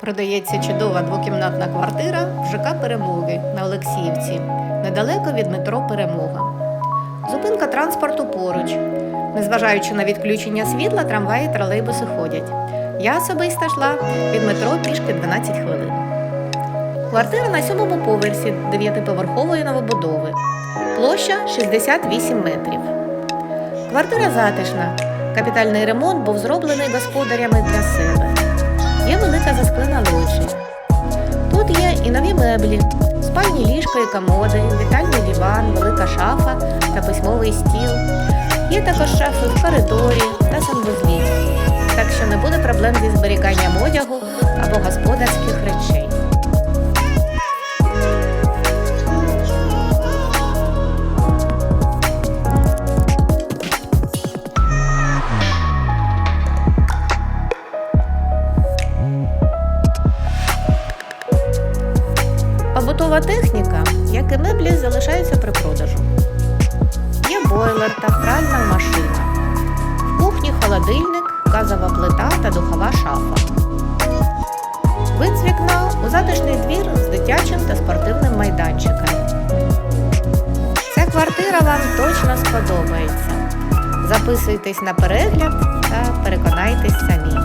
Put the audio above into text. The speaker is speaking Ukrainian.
Продається чудова двокімнатна квартира в ЖК Перемоги на Олексіївці, недалеко від метро Перемога. Зупинка транспорту поруч. Незважаючи на відключення світла, трамваї тролейбуси ходять. Я особисто йшла від метро пішки 12 хвилин. Квартира на сьомому поверсі дев'ятиповерхової новобудови. Площа 68 метрів. Квартира затишна. Капітальний ремонт був зроблений господарями для себе. Є велика засклена лоджія. Тут є і нові меблі, спальні ліжка і комоди, вітальний диван, велика шафа та письмовий стіл. Є також шафи в коридорі та санвузлі. Так що не буде проблем зі зберіганням одягу або господарських речей. Побутова техніка, як і меблі, залишаються при продажу. Є бойлер та пральна машина. В кухні холодильник, газова плита та духова шафа. Вид з вікна у затишний двір з дитячим та спортивним майданчиком. Ця квартира вам точно сподобається. Записуйтесь на перегляд та переконайтесь самі.